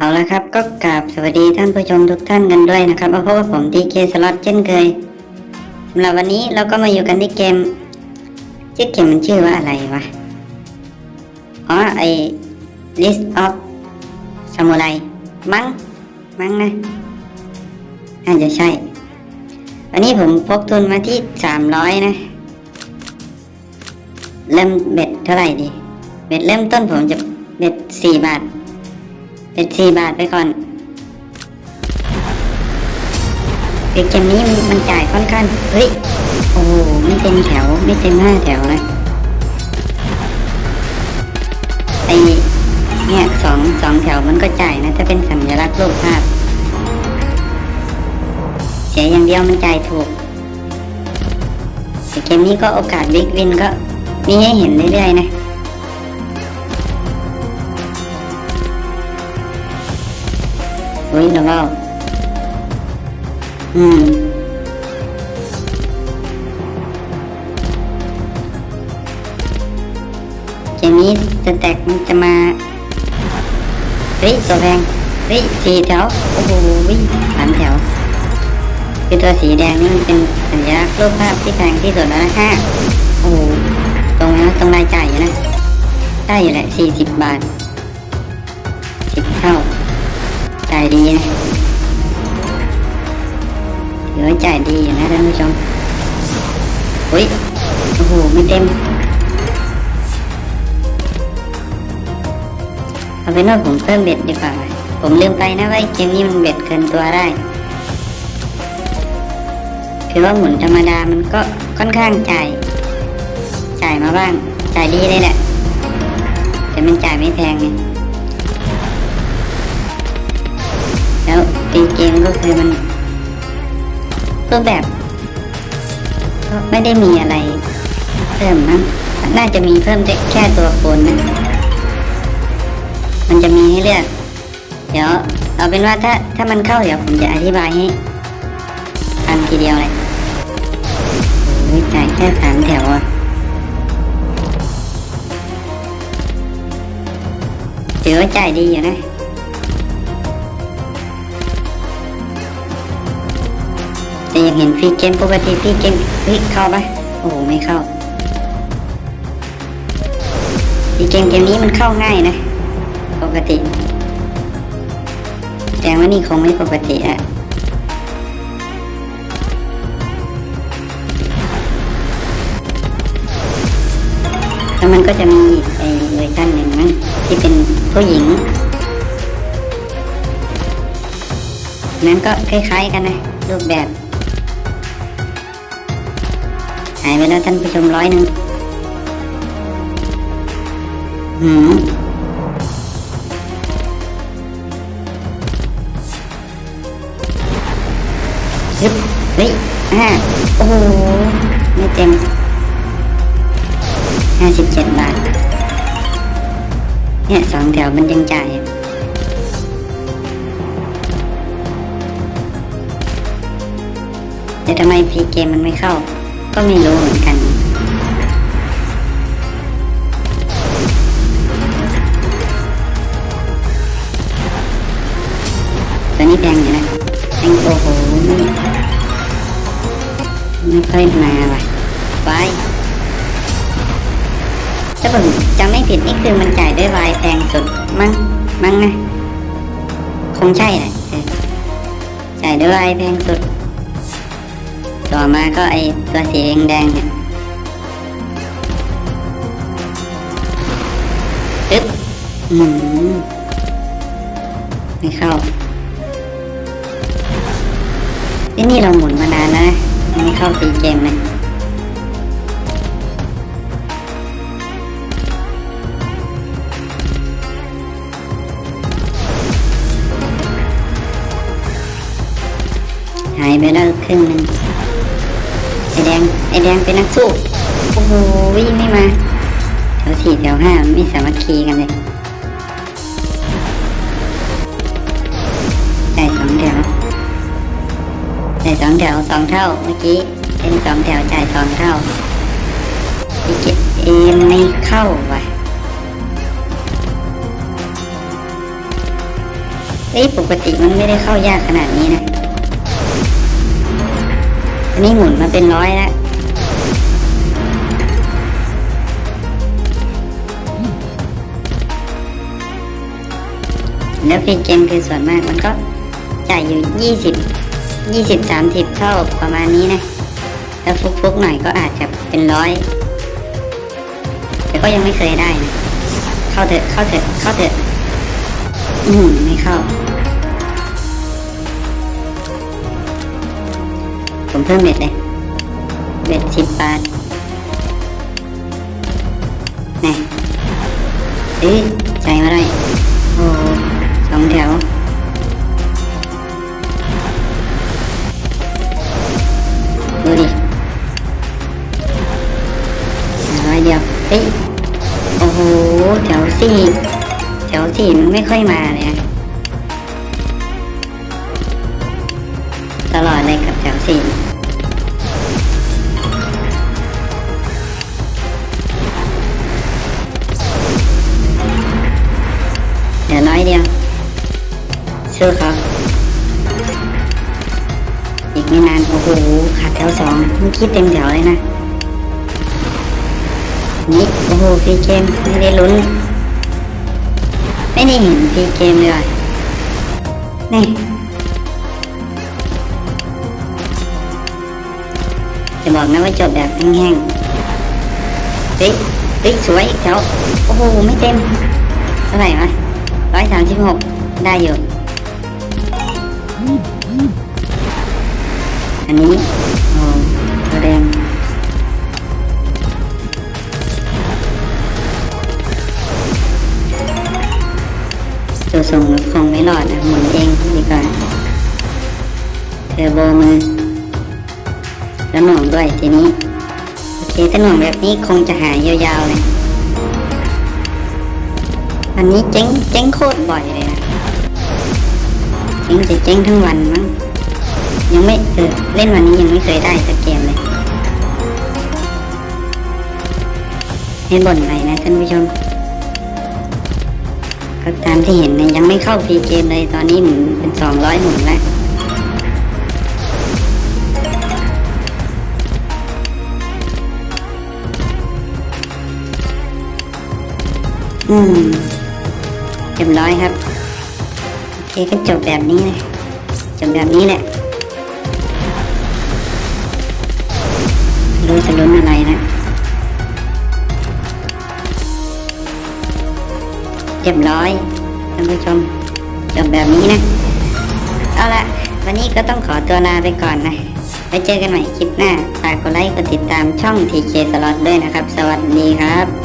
เอาละครับก็กราบสวัสดีท่านผู้ชมทุกท่านกันด้วยนะครับมาพบกับผมดีเคสล็อตเช่นเคยสำหรับวันนี้เราก็มาอยู่กันที่เกมชื่อเกมมันชื่อว่าอะไรวะอ๋อไอ list of samurai มั้งมั้งนะน่าจะใช่ วันนี้ผมพกทุนมาที่สามร้อยนะ เริ่มเบ็ดเท่าไหร่ดี เบ็ดเริ่มต้นผมจะเบ็ดสี่บาท เป็นสี่บาทไปก่อนเกมนี้มันจ่ายค่อนข้างเฮ้ยโอ้ไม่เต็มแถวไม่เต็มห้าแถวนะไอเนี่ยสองสองแถวมันก็จ่ายนะถ้าเป็นสัญลักษณ์รูปภาพ เสียอย่างเดียวมันจ่ายถูกแต่เกมนี้ก็โอกาสบิ๊กวินก็มีให้เห็นเรื่อยๆนะ อุ้ยแล้วก็อืมเกมนี้สแต็กมันจะมาเฮ้ยตัวแพงเฮ้ยสี่แถว โอ้โหวิ่งสามแถว คือตัวสีแดงนี่มันเป็นสัญลักษณ์รูปภาพที่แพงที่สุดแล้วนะฮะโอ้โหตรงนะตรงรายจ่ายอยู่นะ ได้อยู่แหละสี่สิบบาทสิบเท่า จ่ายดีนะถือว่าจ่ายดีอยู่นะท่านผู้ชมอุ้ยโอ้โหไม่เต็มเอาเป็นว่าผมเพิ่มเบ็ดดีกว่าผมลืมไปนะว่าเกมนี้มันเบ็ดเกินตัวได้คือว่าหมุนธรรมดามันก็ค่อนข้างจ่าย จ่ายมาบ้าง จ่ายดีเลยแหละแต่มันจ่ายไม่แพงไง ตีเกมก็คือมันรูปแบบก็ไม่ได้มีอะไร เพิ่มมั้งน่าจะมีเพิ่มแค่ตัวคนนะมันจะมีให้เลือก เดี๋ยวเอาเป็นว่าถ้าถ้ามันเข้าเดี๋ยวผมจะอธิบายให้ทันทีเดียวเลยโอ้ยจ่ายแค่สามแถวอะถือว่าจ่ายดีอยู่นะ แต่อยากเห็นฟรีเกมปกติฟรีเกมเฮ้ยเข้าปะโอ้โหไม่เข้าฟรีเกมเกมนี้มันเข้าง่ายนะ ปกติ แต่ว่านี่คงไม่ปกติอะแล้วมันก็จะมีไอ้เวอร์ชันหนึ่งมั้งที่เป็นผู้หญิงนั้นก็คล้ายๆกันนะรูปแบบายไปแล้วท่านผู้ชมร้อยหนึ่งหืมฮึบเฮ้ยห้าโอ้โห ไม่เต็มห้าสิบเจ็ดบาท เนี่ยสองแถวมันยังจ่ายแต่ทำไมพีเกมมันไม่เข้า ก็ไม่รู้เหมือนกัน ตัวนี้แพงอยู่นะแพงโอ้โหไม่ค่อยมาว่ะวายถ้าผมจำไม่ผิดนี่คือมันจ่ายด้วยวายแพงสุด มั้งมั้งนะ คงใช่แหละเออจ่ายด้วยวายแพงสุด ต่อมาก็ไอตัวสีแดงๆเนี่ยปึ๊บอืมไม่เข้าที่นี่เราหมุนมานานนะไม่เข้าตีเกมเลยหายไปแล้วครึ่งหนึง อแดงไอแดงเป็นนักสู้โอ้โหวิ่งไม่มาแถวสี่แถวห้าไม่สามัคคีกันเลยจ่ายสองแถวจ่ายสองแถวสองเท่าเมื่อกี้เป็นสองแถวจ่ายสองเท่าอีกเอ็มไม่เข้าว่ะเอ้ยปกติมันไม่ได้เข้ายากขนาดนี้นะ นนี้หมุนมาเป็นร้อยแล้วแล้วฟีเกมคือส่วนมากมันก็จ่ายอยู่ยี่สิบยี่สิบสามสิบเท่าประมาณนี้นะ แล้วฟุกๆหน่อยก็อาจจะเป็นร้อย แต่ก็ยังไม่เคยได้นะเข้าเถอะเข้าเถอะเข้าเถอะอืมไม่เข้า ผมเพิ่มเบ็ดเลยเบ็ดสิบบาทนี่เอ้ยใจมาได้โอ้สองแถวดูดิร้อยเดียวเฮ้ยโอ้โหแถวสี่แถวสี่มันไม่ค่อยมาเลยตลอดเลยกับ ถวสี่เดี๋ยน้อยเดียวสู้เขาอีกไม่นานโอ้โหขาดแถวสองเมื่อกี้เต็มแถวเลยนะ นี่โอ้โหฟรีเกมไม่ได้ลุ้น ไม่ได้เห็นฟรีเกมเลยว่ะบอกนะว่าจบแบบแห้งๆเฮ้ยเฮ้ยสวยแถวโอ้โหไม่เต็มเท่าไหร่วะร้อยสามสิบหกได้อยู่ อันนี้โอ้ตัวแดงตัวส่งคงไม่รอดนะหมุนเองดีกว่าเทอร์โบมือ แล้วหนวงด้วยทีนี้ โอเคถ้าหนวงแบบนี้คงจะหายยาวๆเลย อันนี้เจ๊งเจ๊งโคตรบ่อยเลยนะเจ๊งจะเจ๊งทั้งวันมั้งยังไม่เออเล่นวันนี้ยังไม่เคยได้สักเกมเลยไม่บ่นไปนะท่านผู้ชมก็ตามที่เห็นเนี่ยยังไม่เข้าฟรีเกมเลยตอนนี้หมุนเป็นสองร้อยหมุนแล้ว อืมเรียบร้อยครับโอเคก็จบแบบนี้เลยจบแบบนี้แหละรู้จะลุ้นอะไรนะ เรียบร้อยท่านผู้ชมจบแบบนี้นะ เอาละวันนี้ก็ต้องขอตัวลาไปก่อนนะไว้เจอกันใหม่คลิปหน้า ฝากกดไลค์ กดติดตามช่อง TK Slot ด้วยนะครับ สวัสดีครับ